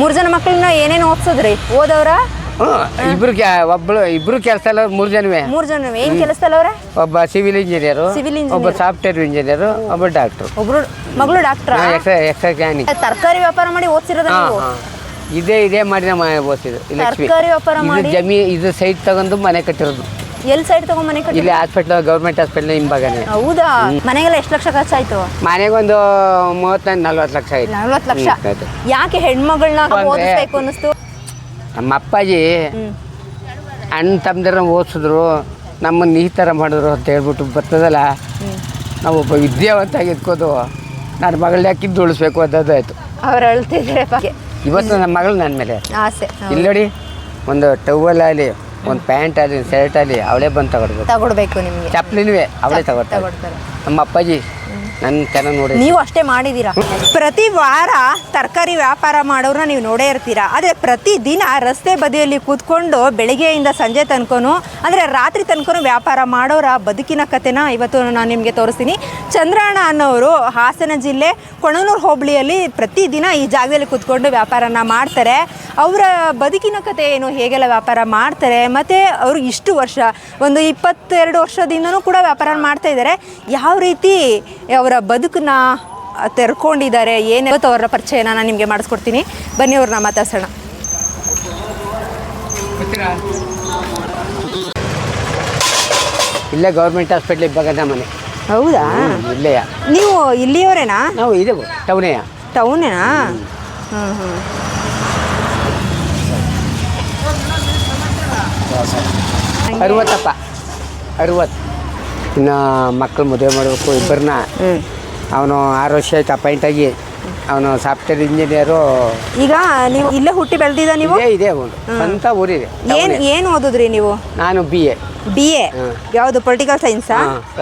ಮೂರ್ ಜನ ಮಕ್ಕಳನ್ನ ಏನೇನು ಓದ್ಸೋದ್ರಿ? ಓದವ್ರ? ಇಬ್ರು ಒಬ್ಳು ಇಬ್ರು ಕೆಲಸ ಅಲ್ಲ ಮೂರು ಜನವೇ. ಮೂರ್ ಜನ ಏನ್ ಕೆಲಸದಲ್ಲವ್ರ ಒಬ್ಬ ಸಿವಿಲ್ ಇಂಜಿನಿಯರ್ ಸಿವಿಲ್. ಒಬ್ಬ ಸಾಫ್ಟ್ವೇರ್ ಇಂಜಿನಿಯರ್ ಒಬ್ಬ ಡಾಕ್ಟರ್. ಒಬ್ರು ಮಗಳು ಡಾಕ್ಟರ್? ಕ್ಯಾನಿಕ್ ತರಕಾರಿ ವ್ಯಾಪಾರ ಮಾಡಿ ಓದ್ಸಿರೋದ ನೀವು? ಇದೇ ಇದೇ ಮಾಡಿ ನಮ್ಮ ಓದಿಸಿದ್ರು ತರಕಾರಿ ವ್ಯಾಪಾರ ಇದು ಮಾಡಿ? ಜಮೀ ಇದು ಸೈಟ್ ತಗೊಂಡು ಮನೆ ಕಟ್ಟಿರೋದು. ಎಲ್ ಸೈಡ್ ತಗೊಂಡ್ ಮನೆ ಕಟ್ಟಿ? ಇಲ್ಲಿ ಹಾಸ್ಪಿಟ್ಲ್ ಗೌರ್ಮೆಂಟ್ ಹಾಸ್ಪಿಟ್ಲ್ ಹಿಂಬಾಗನೇ ಹೌದಾ? ಮನೆಗೆಲ್ಲ ಎಷ್ಟು ಲಕ್ಷ ಖರ್ಚಾಯ್ತು? ಮನೆಗೊಂದು ಮೂವತ್ತೈದು ನಲ್ವತ್ತು ಲಕ್ಷ ಆಯ್ತು. ನಲ್ವತ್ತು ಲಕ್ಷ. ಯಾಕೆ ಹೆಣ್ಮಗಳನ್ನ ಓದಿಸ್ಬೇಕು ಅನ್ನಿಸ್ತು? ನಮ್ಮ ಅಪ್ಪಾಜಿ ಅಣ್ಣ ತಮ್ಮದಿರ ಓದಿಸಿದ್ರು ನಮ್ಮನ್ನು ಈ ಥರ ಮಾಡಿದ್ರು ಅಂತ ಹೇಳ್ಬಿಟ್ಟು ಬರ್ತದಲ್ಲ ನಾವು ಒಬ್ಬ ವಿದ್ಯಾವಂತ ಇದ್ಕೋದು ನನ್ನ ಮಗಳನ್ನ ಯಾಕಿದ್ದು ಉಳಿಸ್ಬೇಕು ಅಂತದ್ದು ಆಯಿತು. ಅವ್ರು ಅಳ್ತಿದ್ರೆ ಇವತ್ತು ನಮ್ಮ ಮಗಳು ನನ್ನ ಮೇಲೆ. ಆಸೆ. ಇಲ್ಲಿ ನೋಡಿ ಒಂದು ಟವಲ್ ಆಗಲಿ ಒಂದು ಪ್ಯಾಂಟ್ ಆಗಲಿ ಶರ್ಟ್ ಆಗಲಿ ಅವಳೇ ಬಂದು ತಗೊಡ್ಬೇಕು. ತಗೊಡ್ಬೇಕು ನಿಮಗೆ. ಅವಳೇ ತಗೊಡ್ತಾರೆ. ತಗೊಡ್ತಾರೆ. ನಮ್ಮ ಅಪ್ಪಾಜಿ ನನ್ನ ನೀವು ಅಷ್ಟೇ ಮಾಡಿದೀರಾ? ಪ್ರತಿ ವಾರ ತರಕಾರಿ ವ್ಯಾಪಾರ ಮಾಡೋರ್ನ ನೀವು ನೋಡೇ ಇರ್ತೀರಾ? ಆದರೆ ಪ್ರತಿ ದಿನ ರಸ್ತೆ ಬದಿಯಲ್ಲಿ ಕೂತ್ಕೊಂಡು ಬೆಳಿಗ್ಗೆಯಿಂದ ಸಂಜೆ ತನಕನು, ಅಂದರೆ ರಾತ್ರಿ ತನಕನು ವ್ಯಾಪಾರ ಮಾಡೋರ ಬದುಕಿನ ಕತೆನ ಇವತ್ತು ನಾನು ನಿಮಗೆ ತೋರಿಸ್ತೀನಿ. ಚಂದ್ರಣ್ಣ ಅನ್ನೋರು ಹಾಸನ ಜಿಲ್ಲೆ, ಕೊಣನೂರು ಹೋಬಳಿಯಲ್ಲಿ ಪ್ರತಿದಿನ ಈ ಜಾಗದಲ್ಲಿ ಕೂತ್ಕೊಂಡು ವ್ಯಾಪಾರನ ಮಾಡ್ತಾರೆ. ಅವರ ಬದುಕಿನ ಕಥೆ ಏನು? ಹೇಗೆಲ್ಲ ವ್ಯಾಪಾರ ಮಾಡ್ತಾರೆ? ಮತ್ತು ಅವರು ಇಷ್ಟು ವರ್ಷ, ಒಂದು ಇಪ್ಪತ್ತೆರಡು ವರ್ಷದಿಂದನೂ ಕೂಡ ವ್ಯಾಪಾರ ಮಾಡ್ತಾ ಇದ್ದಾರೆ. ಯಾವ ರೀತಿ ಅವರ ಬದುಕನ್ನ ತೆರ್ಕೊಂಡಿದ್ದಾರೆ. ಏನೇ ಅವರ ಪರಿಚಯನ ನಾನು ನಿಮಗೆ ಮಾಡಿಸ್ಕೊಡ್ತೀನಿ. ಬನ್ನಿ ಅವ್ರನ್ನ ಮಾತಾಡ್ಸೋಣ. ಇಲ್ಲೇ ಗೌರ್ಮೆಂಟ್ ಹಾಸ್ಪಿಟ್ಲ್ ಇದ್ದಾಗ ಮನೆ. ಹೌದಾ? ಇಲ್ಲೇ ನೀವು ಇಲ್ಲಿಯವರೇನಾ? ನಾವು ಇದೆ ಟೌನೇ ಟೌನೇನಾ? ಹ್ಞೂ ಹ್ಞೂ ಅರುವತ್ತಪ್ಪ. ಅರುವತ್ತು. ಇನ್ನು ಮಕ್ಕಳು ಮದುವೆ ಮಾಡಬೇಕು ಇಬ್ಬರನ್ನ. ಅವನು ಆರು ವರ್ಷ ಆಯ್ತು ಅಪಾಯಿಂಟ್ ಆಗಿ. ಅವನು ಸಾಫ್ಟ್ವೇರ್ ಇಂಜಿನಿಯರು. ಈಗ ನೀವು ಇಲ್ಲೇ ಹುಟ್ಟಿ ಬೆಳೆದಿದ್ದ ನೀವು? ಇದೇ ಇದೆ ಅವನು. ಅಂತ ಊರಿದೆ ಏನು ಏನು ಓದಿದ್ರಿ ನೀವು? ನಾನು ಬಿ ಎ ಬಿ ಎ. ಯಾವುದು ಪೊಲಿಟಿಕಲ್ ಸೈನ್ಸ್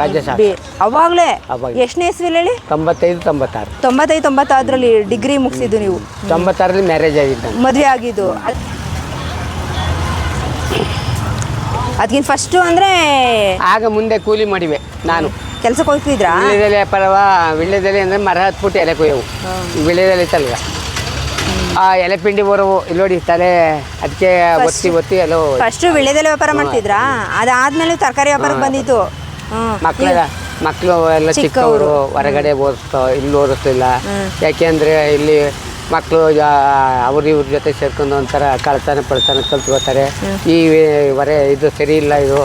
ರಾಜ್ಯಶಾಸ್ತ್ರ. ಅವಾಗಲೇ ಅವಾಗ. ಎಷ್ಟನೇ ಇಸ್ವಿಲಿ ಹೇಳಿ? ತೊಂಬತ್ತೈದು ತೊಂಬತ್ತಾರು. ತೊಂಬತ್ತೈದು ತೊಂಬತ್ತಾರರಲ್ಲಿ ಡಿಗ್ರಿ ಮುಗಿಸಿದ್ದು ನೀವು. ತೊಂಬತ್ತಾರಲ್ಲಿ ಮ್ಯಾರೇಜ್ ಆಗಿದ್ದು. ಮದುವೆ ಆಗಿದ್ದು. ಅದಕ್ಕಿಂತ ಫಸ್ಟು ಅಂದ್ರೆ ಆಗ ಮುಂದೆ ಕೂಲಿ ಮಾಡಿವೆ ನಾನು. ಕೆಲ್ಸಕ್ಕೆ ಹೋಗ್ತಿದ್ರಾ? ವಿಳ್ಯದೆಲೆ ಪರವ ವಿಳ್ಳೆದೆಲೆ ಅಂದರೆ ಮರ ಹತ್ಬಿಟ್ಟು ಎಲೆ ಕೊಯ್ಯವು. ವಿಳ್ಳೆದೆಲೆ ತಲ್ಲ ಆ ಎಲೆ ಪಿಂಡಿ ಬರೋವು ಇಲ್ಲೋಡಿ ನೋಡಿ ತಲೆ ಅದಕ್ಕೆ ಒತ್ತಿ ಒತ್ತಿ ಎಲ್ಲೋ ಫಸ್ಟು ವಿಳ್ಳೆದೆಲೆ ವ್ಯಾಪಾರ ಮಾಡ್ತಿದ್ರಾ? ಅದಾದ್ಮೇಲೆ ತರಕಾರಿ ವ್ಯಾಪಾರಕ್ಕೆ ಬಂದಿತ್ತು ಮಕ್ಕಳ ಮಕ್ಕಳು ಎಲ್ಲ ಚಿಕ್ಕವರು. ಹೊರಗಡೆ ಓದಿಸ್ತಾ ಇಲ್ಲಿ ಓದಿಸ್ಲಿಲ್ಲ. ಯಾಕೆಂದ್ರೆ ಇಲ್ಲಿ ಮಕ್ಕಳು ಅವ್ರ ಇವ್ರ ಜೊತೆ ಸೇರ್ಕೊಂಡು ಒಂಥರ ಕಳ್ತನ ಪಡ್ತಾನೆ ಕಲ್ತ್ಕೋತಾರೆ ಈ ವರೆ ಇದು ಸರಿ ಇಲ್ಲ ಇದು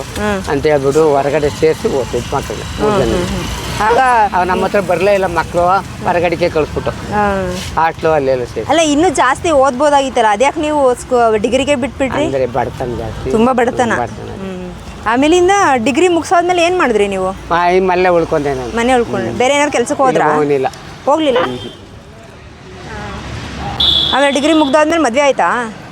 ಅಂತ ಹೇಳ್ಬಿಟ್ಟು ಹೊರಗಡೆ ಸೇರಿಸಿ ಓದ್ತಿದ್ದು ಮಕ್ಕಳು ಮೂರು ಜನ ಆಗ ನಮ್ಮ ಹತ್ರ ಬರಲೇ ಇಲ್ಲ ಮಕ್ಕಳು ಹೊರಗಡೆಗೆ ಕಳಿಸ್ಬಿಟ್ಟು. ಹಾಸ್ಟ್ಲು ಅಲ್ಲೆಲ್ಲ ಸೇರಿ ಅಲ್ಲ ಇನ್ನೂ ಜಾಸ್ತಿ ಓದ್ಬೋದಾಗಿತ್ತಲ್ಲ ಅದ್ಯಾಕೆ ನೀವು ಡಿಗ್ರಿಗೆ ಬಿಟ್ಬಿಟ್ರಿ? ಅಂದರೆ ಬಡತನ ಜಾಸ್ತಿ. ತುಂಬಾ ಬಡತನ. ಆಮೇಲಿಂದ ಡಿಗ್ರಿ ಮುಗಿಸೋದ್ಮೇಲೆ ಏನು ಮಾಡಿದ್ರಿ ನೀವು? ಮನೆ ಉಳ್ಕೊಂಡೆ ನಾನು. ಮನೆ ಉಳ್ಕೊಂಡು. ಬೇರೆ ಏನಾದ್ರು ಕೆಲ್ಸಕ್ಕೆ ಹೋದ್ರ? ಹೋಗಲಿಲ್ಲ. ಹೋಗ್ಲಿಲ್ಲ? ಆಮೇಲೆ ಡಿಗ್ರಿ ಮುಗ್ದಾದ್ಮೇಲೆ ಮದುವೆ ಆಯ್ತಾ?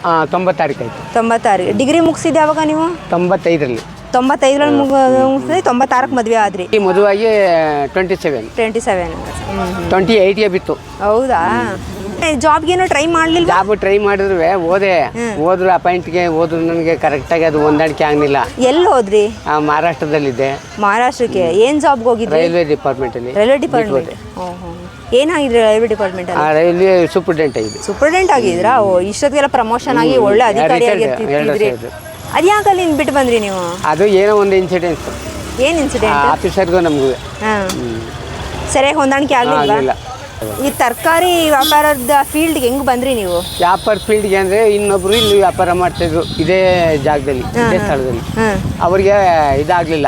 ಹಾಂ ತೊಂಬತ್ತಾರೀಕು ಆಯಿತು. ತೊಂಬತ್ತಾರು. ಡಿಗ್ರಿ ಮುಗಿಸಿದ್ದು ಯಾವಾಗ ನೀವು? ತೊಂಬತ್ತೈದರಲ್ಲಿ. ತೊಂಬತ್ತೈದರಲ್ಲಿ ಮುಗ ಮುಗಿಸಿದ್ರೆ ತೊಂಬತ್ತಾರಕ್ಕೆ ಮದುವೆ ಆದ್ರಿ. ಈ ಮದುವಾಗಿ twenty seven. Twenty seven. Twenty ಏಯ್ಟ್ಗೆ ಬಿತ್ತು. ಹೌದಾ? ಜಾಬ್ಗೇನು ಟ್ರೈ ಮಾಡಲಿಲ್ಲ ಜಾಬ್ ಟ್ರೈ ಮಾಡಿದ್ರು ಓದೆ ಹೋದ್ರು ಅಪಾಯಿಂಟ್ಗೆ ಹೋದ್ರು ನನಗೆ ಕರೆಕ್ಟಾಗಿ ಅದು ಹೊಂದಾಣಿಕೆ ಆಗಲಿಲ್ಲ. ಎಲ್ಲಿ ಹೋದ್ರಿ? ಮಹಾರಾಷ್ಟ್ರದಲ್ಲಿದ್ದೆ. ಮಹಾರಾಷ್ಟ್ರಕ್ಕೆ. ಏನು ಜಾಬ್ಗೆ ಹೋಗಿದ್ರಿ? ರೈಲ್ವೆ ಡಿಪಾರ್ಟ್ಮೆಂಟಲ್ಲಿ ರೈಲ್ವೆ ಡಿಪಾರ್ಟ್ಮೆಂಟ್ ಏನಾಗಿದ್ರಿ ರೈಲ್ವೆ ಡಿಪಾರ್ಟ್ಮೆಂಟ್ ಆ ರೈಲ್ವೆ ಸೂಪರ್ಡೆಂಟ್ ಆಗಿದೆ. ಸೂಪರ್ಡೆಂಟ್ ಆಗಿದ್ರಾ ಓ ಇಷ್ಟೊತ್ತಿಗೆಲ್ಲ ಪ್ರಮೋಷನ್ ಆಗಿ ಒಳ್ಳೆ ಅಧಿಕಾರಿ ಎರಡು ವರ್ಷ ಆಗಿರ್ತಿದ್ರಿ. ಅದ್ಯಾಕೆ ಅಲ್ಲಿ ಬಿಟ್ಟು ಬಂದ್ರಿ ನೀವು? ಅದು ಏನೋ ಒಂದು ಇನ್ಸಿಡೆನ್ಸ್ ಏನು ಇನ್ಸಿಡೆಂಟ್ ಆಫೀಸರ್ಗೂ ನಮಗೂ. ಹಾಂ. ಸರಿಯಾಗಿ ಹೊಂದಾಣಿಕೆ ಆಗಲಿಲ್ಲ ಆಗಲಿಲ್ಲ ಈ ತರಕಾರಿ ವ್ಯಾಪಾರದ ಫೀಲ್ಡ್ಗೆ ಹೆಂಗ್ ಬಂದ್ರಿ ನೀವು? ವ್ಯಾಪಾರ ಫೀಲ್ಡ್ಗೆ ಅಂದ್ರೆ ಇನ್ನೊಬ್ರು ಇಲ್ಲಿ ವ್ಯಾಪಾರ ಮಾಡ್ತಿದ್ರು ಇದೇ ಜಾಗದಲ್ಲಿ ಇದೇ ಸ್ಥಳದಲ್ಲಿ. ಹಾಂ. ಅವ್ರಿಗೆ ಇದಾಗ್ಲಿಲ್ಲ.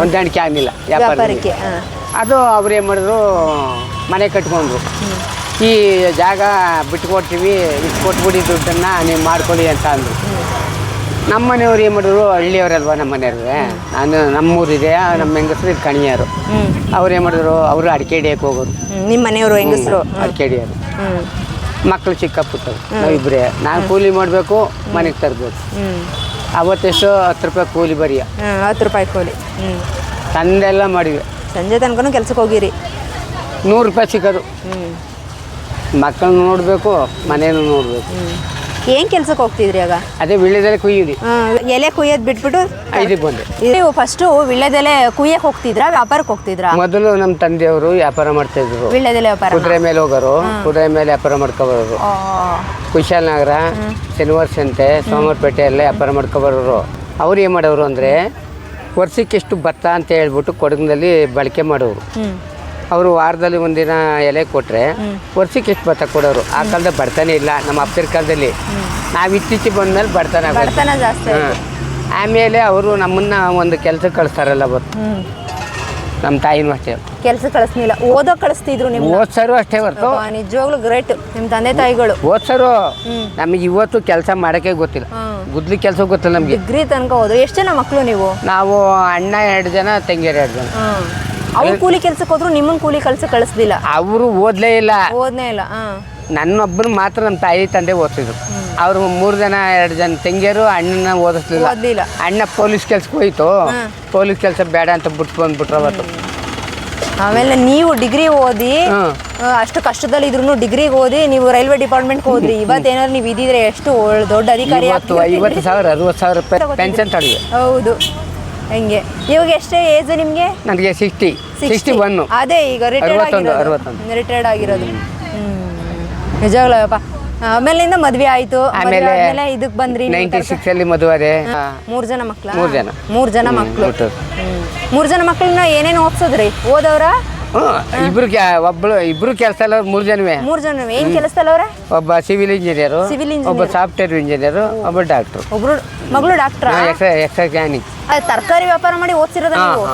ಹೊಂದಾಣಿಕೆ ಆಗಲಿಲ್ಲ ವ್ಯಾಪಾರಕ್ಕೆ ವ್ಯಾಪಾರಕ್ಕೆ ಹಾಂ. ಅದು ಅವ್ರು ಏನು ಮಾಡಿದ್ರು ಮನೆ ಕಟ್ಕೊಂಡ್ರು. ಈ ಜಾಗ ಬಿಟ್ಕೊಡ್ತೀವಿ ಇಷ್ಟು ಕೊಟ್ಬಿಡಿ ದುಡ್ಡನ್ನು ನೀವು ಮಾಡ್ಕೊಳ್ಳಿ ಅಂತ ಅಂದರು. ನಮ್ಮ ಮನೆಯವ್ರು ಏನು ಮಾಡಿದ್ರು ಹಳ್ಳಿಯವರಲ್ವ ನಮ್ಮ ಮನೆಯವ್ರಿಗೆ ನಾನು ನಮ್ಮೂರಿದೆ ನಮ್ಮ ಹೆಂಗಸರು ಇದು ಕಣಿಯರು. ಅವ್ರು ಏನು ಮಾಡಿದ್ರು ಅವರು ಅಡಿಕೆ ಹಿಡಿಯಕ್ಕೆ ಹೋಗೋರು ನಿಮ್ಮ ಮನೆಯವರು ಹೆಂಗಸರು? ಅಡಿಕೆ ಹಿಡಿಯೋರು ಮಕ್ಕಳು ಚಿಕ್ಕ ಪುಟ್ಟರು ಇಬ್ಬರೇ ನಾನು ಕೂಲಿ ಮಾಡಬೇಕು ಮನೆಗೆ ತರಬೇಕು. ಅವತ್ತೆಷ್ಟು ಹತ್ತು ರೂಪಾಯಿ ಕೂಲಿ ಬರೀ ಹತ್ತು ರೂಪಾಯಿ ಕೂಲಿ. ತಂದೆಲ್ಲ ಮಾಡಿವೆ. ಸಂಜೆ ತನಕನೂ ಕೆಲ್ಸಕ್ಕೆ ಹೋಗಿರಿ. ನೂರು ರೂಪಾಯಿ ಸಿಕ್ಕೋದು ಹ್ಞೂ ಮಕ್ಕಳನ್ನ ನೋಡಬೇಕು ಮನೇನು ನೋಡಬೇಕು. ಏನು ಕೆಲ್ಸಕ್ಕೆ ಹೋಗ್ತಿದ್ರಿ ಆಗ? ಅದೇ ವಿಳ್ಯದಲ್ಲೇ ಕುಯ್ಯಿರಿ ಆ, ಎಲೆ ಕುಯ್ಯೋದು ಬಿಟ್ಬಿಟ್ಟು ಇದಕ್ಕೆ ಬಂದೆ. ನೀವು ಫಸ್ಟು ವಿಳ್ಯದೆಲೆ ಕುಯ್ಯಕ್ಕೆ ಹೋಗ್ತಿದ್ರ ವ್ಯಾಪಾರಕ್ಕೆ ಹೋಗ್ತಿದ್ರಾ? ಮೊದಲು ನಮ್ಮ ತಂದೆಯವರು ವ್ಯಾಪಾರ ಮಾಡ್ತಾ ಇದ್ರು ವಿಳ್ಯದೆಲೆ ವ್ಯಾಪಾರ. ಕುದುರೆ ಮೇಲೆ ಹೋಗೋರು ಕುದುರೆ ಮೇಲೆ ವ್ಯಾಪಾರ ಮಾಡ್ಕೊಬರೋರು. ಕುಶಾಲನಗರ ಶನಿವಾರ ಸಂತೆ ಸೋಮವಾರಪೇಟೆ ಎಲ್ಲ ವ್ಯಾಪಾರ ಮಾಡ್ಕೊಬರೋರು. ಅವ್ರು ಏನು ಮಾಡೋರು ಅಂದರೆ ವರ್ಷಕ್ಕೆ ಎಷ್ಟು ಭತ್ತ ಅಂತ ಹೇಳ್ಬಿಟ್ಟು ಕೊಡಗಿನಲ್ಲಿ ಬಳಕೆ ಮಾಡೋರು. ಅವರು ವಾರದಲ್ಲಿ ಒಂದಿನ ಎಲೆ ಕೊಟ್ಟರೆ ವರ್ಷಕ್ಕೆ ಎಷ್ಟು ಭತ್ತ ಕೊಡೋರು. ಆ ಕಾಲದ ಬಡತನ ಇಲ್ಲ ನಮ್ಮ ಅಪ್ಪರ ಕಾಲದಲ್ಲಿ. ನಾವು ಇತ್ತೀಚೆಗೆ ಬಂದ್ಮೇಲೆ ಬಡತನ. ಆಮೇಲೆ ಅವರು ನಮ್ಮನ್ನ ಒಂದು ಕೆಲಸ ಕಳಿಸ್ತಾರಲ್ಲ ಹ್ಮ್. ನಮ್ಮ ತಾಯಿನೂ ಅಷ್ಟೇ. ಕೆಲಸ ಕಳಿಸ್ಲಿಲ್ಲ ಓದೋ ಕಳಿಸ್ತಿದ್ರು ನಿಮ್ಮ ಓದ್ಸರು ಅಷ್ಟೇ ಹೊರ್ತು. ನಿಜವಾಗ್ಲೂ ಗ್ರೇಟ್. ನಿಮ್ ತಂದೆ ತಾಯಿಗಳು. ಓದ್ಸರು ನಮಗೆ ಇವತ್ತು ಕೆಲಸ ಮಾಡೋಕೆ ಗೊತ್ತಿಲ್ಲ. ಗುದ್ಲಿ ಕೆಲಸ ಗೊತ್ತಿಲ್ಲ ನಮಗೆ. ಡಿಗ್ರಿ ತನಕ ಹೋದ್ರು ಎಷ್ಟು ಜನ ಮಕ್ಕಳು ನೀವು? ನಾವು ಅಣ್ಣ ಎರಡು ಜನ ತಂಗಿಯರು ಎರಡು ಜನ. ಅವ್ರು ಕೂಲಿ ಕೆಲ್ಸಕ್ಕೆ ಹೋದ್ರು ನಿಮ್ಮನ್ನ ಕೂಲಿ ಕೆಲಸ ಕಳಿಸ್ಲಿಲ್ಲ ಅವರು ಓದ್ಲೇ ಇಲ್ಲ. ಓದ್ನೇ ಇಲ್ಲ ನನ್ನೊಬ್ಬರು ಮಾತ್ರ ನಮ್ಮ ತಾಯಿ ತಂದೆ ಓದ್ತಿದ್ರು. ಅವರು ಮೂರು ಜನ ಎರಡು ಜನ ತಂಗಿಯರು ಅಣ್ಣನ ಓದಿಸ್ಲಿಲ್ಲ. ಅಣ್ಣ ಪೊಲೀಸ್ ಕೆಲ್ಸಕ್ಕೆ ಹೋಯ್ತು. ಪೊಲೀಸ್ ಕೆಲಸ ಬೇಡ ಅಂತ ಬಿಟ್ಟು ಬಂದ್ಬಿಟ್ರು ಅವತ್ತು. ಆಮೇಲೆ ನೀವು ಡಿಗ್ರಿ ಓದಿ ಅಷ್ಟು ಕಷ್ಟದಲ್ಲಿ ಇದ್ರು ಡಿಗ್ರಿಗೆ ಓದಿ ನೀವು ರೈಲ್ವೆ ಡಿಪಾರ್ಟ್ಮೆಂಟ್ ಹೋದ್ರಿ. ಇವತ್ತೇನಾದ್ರು ನೀವು ಇದ್ದಿದ್ರೆ ಎಷ್ಟು ದೊಡ್ಡ ಅಧಿಕಾರಿ. ಐವತ್ತು ಸಾವಿರ ಅರವತ್ತು ಸಾವಿರ ರೂಪಾಯಿ ಪೆನ್ಷನ್ ತಡೆಯುವ ಹೌದು. ಹಂಗೆ? ಇವಾಗ ಎಷ್ಟೇ ಏಜ್ ನಿಮಗೆ? ನನಗೆ ಸಿಕ್ಸ್ಟಿ. ಸಿಕ್ಸ್ಟಿ. ಒನ್. ಅದೇ ಈಗ ರಿಟೈರ್ಡ್ ಆಗಿರೋದು. ರಿಟೈರ್ಡ್ ಆಗಿರೋದು. ನಿಜವಾಗ್ಲಪ್ಪ ಆಮೇಲಿಂದ ಮದ್ವೆ ಆಯ್ತು. ಆಮೇಲೆ ಇದಕ್ ಬಂದ್ರಿ ನೈನ್ಟಿ ಸಿಕ್ಸ್ ಅಲ್ಲಿ ಮದುವೆ ಮೂರ್ ಜನ ಮಕ್ಳ? ಮೂರ್ ಜನ. ಮೂರ್ ಜನ ಮಕ್ಳು. ಮೂರ್ ಜನ ಮಕ್ಳನ್ನ ಏನೇನ್ ಓದ್ಸೋದ್ರಿ ಓದವ್ರ? ಇಬ್ರು ಒಬ್ಳು ಇಬ್ರು ಕೆಲಸ ಎಲ್ಲ ಮೂರ್ ಜನವೇ. ಮೂರ್ ಜನ ಏನ್ ಕೆಲಸದಲ್ಲವ್ರೆ ಒಬ್ಬ ಸಿವಿಲ್ ಇಂಜಿನಿಯರ್ ಸಿವಿಲ್ ಒಬ್ಬ ಸಾಫ್ಟ್ವೇರ್ ಇಂಜಿನಿಯರ್ ಒಬ್ಬ ಡಾಕ್ಟರ್. ಒಬ್ರು ಮಗಳು ಡಾಕ್ಟರ್? ತರಕಾರಿ ವ್ಯಾಪಾರ ಮಾಡಿ ಓದ್ಸಿರೋದ ನೀವು?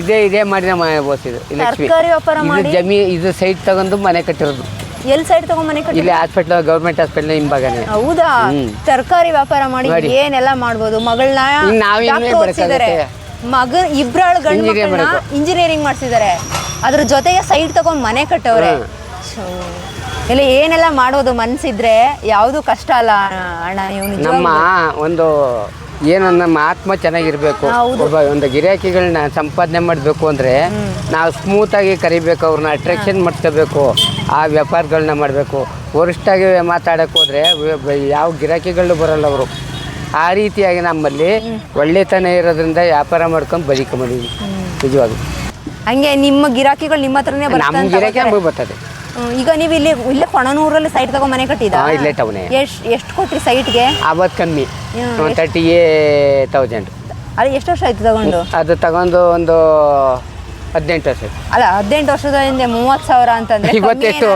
ಇದೇ ಇದೇ ಮಾಡಿ ನಮ್ಮ ಓದಿಸಿದ್ರು ತರಕಾರಿ ವ್ಯಾಪಾರ ಮಾಡಿ? ಜಮೀ ಇದು ಸೈಟ್ ತಗೊಂಡು ಮನೆ ಕಟ್ಟಿರೋದು. ಎಲ್ ಸೈಡ್ ತಗೊಂಡ್ ಮನೆ ಕಟ್ಟಿ ಇಲ್ಲಿ ಹಾಸ್ಪಿಟ್ಲ್ ಗೌರ್ಮೆಂಟ್ ಹಾಸ್ಪಿಟ್ಲ್ ಹಿಂಭಾಗನೇ. ಹೌದಾ? ತರಕಾರಿ ವ್ಯಾಪಾರ ಮಾಡಿ. ಏನೆಲ್ಲ ಮಾಡ್ಬೋದು? ಮಗಳನ್ನ ಮಗ ಇಬ್ರಾಳು ಗಂಡು. ಇಂಜಿನಿಯರಿಂಗ್ ಮಾಡ್ಸಿದ್ದಾರೆ. ಅದ್ರ ಜೊತೆಗೆ ಸೈಡ್ ತಗೊಂಡ್ ಮನೆ ಕಟ್ಟವ್ರೆ. ಇಲ್ಲ ಏನೆಲ್ಲ ಮಾಡೋದು ಮನ್ಸಿದ್ರೆ ಯಾವುದು ಕಷ್ಟ ಅಲ್ಲ ಅಣ್ಣ ನಮ್ಮ ಒಂದು ಏನು ನಮ್ಮ ಆತ್ಮ ಚೆನ್ನಾಗಿರ್ಬೇಕು. ಒಬ್ಬ ಒಂದು ಗಿರಾಕಿಗಳನ್ನ ಸಂಪಾದನೆ ಮಾಡಬೇಕು ಅಂದ್ರೆ ನಾವು ಸ್ಮೂತ್ ಆಗಿ ಕರಿಬೇಕು ಅವ್ರನ್ನ ಅಟ್ರಾಕ್ಷನ್ ಮಾಡ್ಕೋಬೇಕು ಆ ವ್ಯಾಪಾರಗಳನ್ನ ಮಾಡಬೇಕು. ವರಿಷ್ಠಾಗಿ ಮಾತಾಡೋಕೆ ಹೋದರೆ ಯಾವ ಗಿರಾಕಿಗಳು ಬರಲ್ಲ ಅವರು. ಆ ರೀತಿಯಾಗಿ ನಮ್ಮಲ್ಲಿ ಒಳ್ಳೆತನ ಇರೋದ್ರಿಂದ ವ್ಯಾಪಾರ ಮಾಡ್ಕೊಂಡು ಬದುಕೊಂಬಂದಿದ್ವಿ ನಿಜವಾಗ ಹಂಗೆ ನಿಮ್ಮ ಗಿರಾಕಿಗಳು ನಿಮ್ಮ ಹತ್ರನೇ ನಮ್ಮ ಗಿರಾಕಿ ನಮಗೆ ಬರ್ತದೆ ಈಗ ನೀವು ಇಲ್ಲಿ ಇಲ್ಲೇ ಕೊಣನೂರಲ್ಲಿ ಸೈಟ್ ತಗೊಂಡ್ ಮನೆ ಕಟ್ಟಿದ? ಎಷ್ಟು ಇಲ್ಲೇ ಟೌನೇ ಎಷ್ಟು ಎಷ್ಟು ಕೊಟ್ಟಿರಿ ಸೈಟ್ಗೆ ಅವತ್ತು ಕಮ್ಮಿ. ತರ್ಟಿ ಏ ತೌಸಂಡ್ ಅದು ಎಷ್ಟು ವರ್ಷ ಆಯ್ತು ತಗೊಂಡು? ಅದು ತಗೊಂಡು ಒಂದು ಹದಿನೆಂಟು ವರ್ಷ ಅಲ್ಲ ಹದಿನೆಂಟು ವರ್ಷದ ಹಿಂದೆ ಮೂವತ್ ಸಾವಿರ ಅಂತಂದ್ರೆ ಇವತ್ತೆಷ್ಟು?